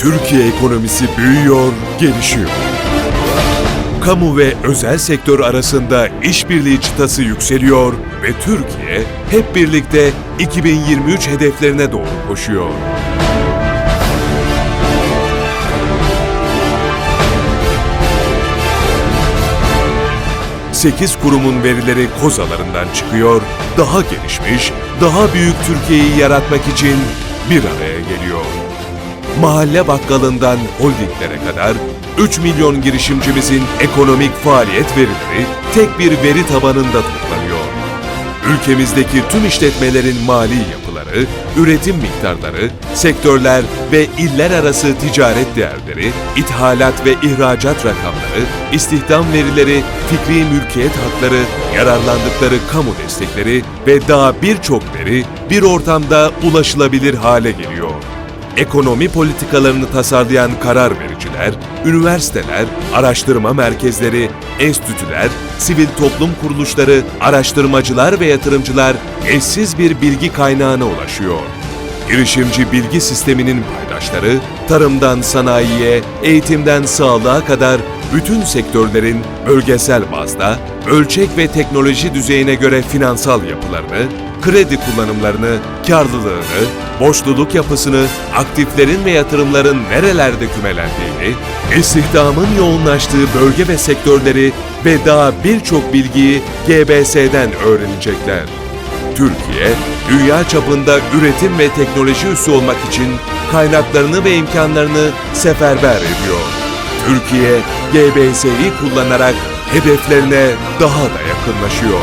Türkiye ekonomisi büyüyor, gelişiyor. Kamu ve özel sektör arasında işbirliği çıtası yükseliyor ve Türkiye hep birlikte 2023 hedeflerine doğru koşuyor. Sekiz kurumun verileri kozalarından çıkıyor, daha gelişmiş, daha büyük Türkiye'yi yaratmak için bir araya geliyor. Mahalle bakkalından holdinglere kadar 3 milyon girişimcimizin ekonomik faaliyet verileri tek bir veri tabanında toplanıyor. Ülkemizdeki tüm işletmelerin mali yapıları, üretim miktarları, sektörler ve iller arası ticaret değerleri, ithalat ve ihracat rakamları, istihdam verileri, fikri mülkiyet hakları, yararlandıkları kamu destekleri ve daha birçok veri bir ortamda ulaşılabilir hale geliyor ekonomi politikalarını tasarlayan karar vericiler, üniversiteler, araştırma merkezleri, enstitüler, sivil toplum kuruluşları, araştırmacılar ve yatırımcılar eşsiz bir bilgi kaynağına ulaşıyor. Girişimci bilgi sisteminin paydaşları, tarımdan sanayiye, eğitimden sağlığa kadar bütün sektörlerin bölgesel bazda, ölçek ve teknoloji düzeyine göre finansal yapılarını, kredi kullanımlarını, karlılığını, borçluluk yapısını, aktiflerin ve yatırımların nerelerde kümelendiğini, istihdamın yoğunlaştığı bölge ve sektörleri ve daha birçok bilgiyi GBS'den öğrenecekler. Türkiye, dünya çapında üretim ve teknoloji üssü olmak için kaynaklarını ve imkanlarını seferber ediyor. Türkiye, GBS'yi kullanarak hedeflerine daha da yakınlaşıyor.